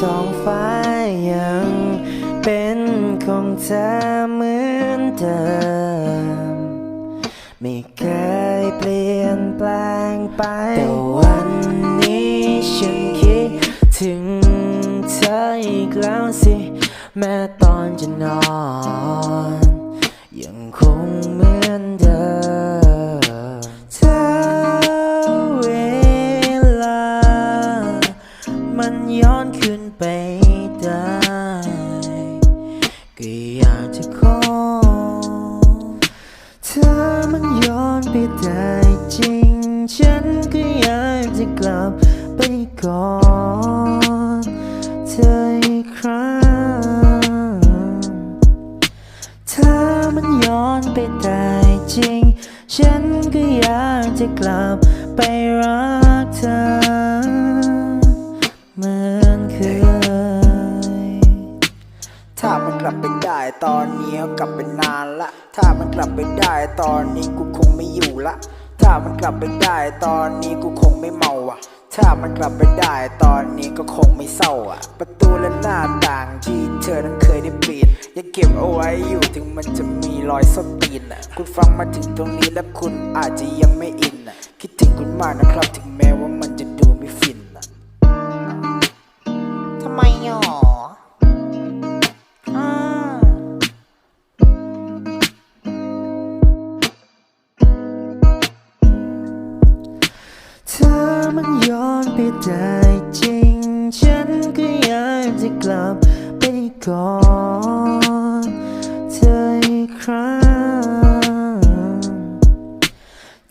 ท้องฟ้ายังเป็นของเธอเหมือนเดิมไม่เคยเปลี่ยนแปลงไป แต่วันนี้ฉันคิดถึงเธออีกแล้วสิ แม้ตอนจะนอน ยังคงเหมือนเดิมเธอเวลา มันย้อนคืน ไปได้ ก็อยากจะขอเธอมันย้อนไปได้จริง ฉันก็อยากจะกลับไปก่อนเธออีกครั้งเธอมันย้อนไปได้จริง ฉันก็อยากจะกลับไปรักเธอ ลับไปได้ตอนนี้กลับไปนานละ ถ้ามันกลับไปได้ตอนนี้กูคงไม่อยู่ละ ถ้ามันกลับไปได้ตอนนี้กูคงไม่เมาอะ ถ้ามันกลับไปได้ตอนนี้ก็คงไม่เศร้าอะ ประตูและหน้าต่างที่เธอนั้นเคยได้ปิดยังเก็บเอาไว้อยู่ถึงมันจะมีรอยส้นตีนอะ คุณฟังมาถึงตรงนี้แล้วคุณอาจจะยังไม่อินอะ คิดถึงคุณมากนะครับถึงแม้ว่ามันจะดูไม่ฟินอะทำไมออ่ มันย้อนไปได้จริง ฉันก็อยากจะกลับไปก่อนเธออีกครั้ง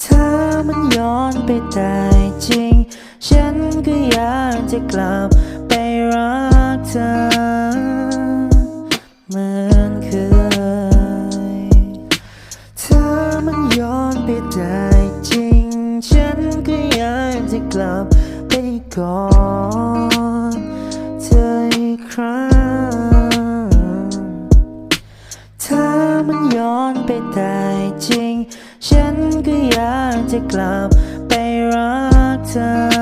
ถ้ามันย้อนไปได้จริง ฉันก็อยากจะกลับไปรักเธอเหมือนเคย ถ้ามันย้อนไปได้ ลับไปก่อนเธออีกครั้ง ถ้ามันย้อนไปได้จริง ฉันก็อยากจะกลับไปรักเธอ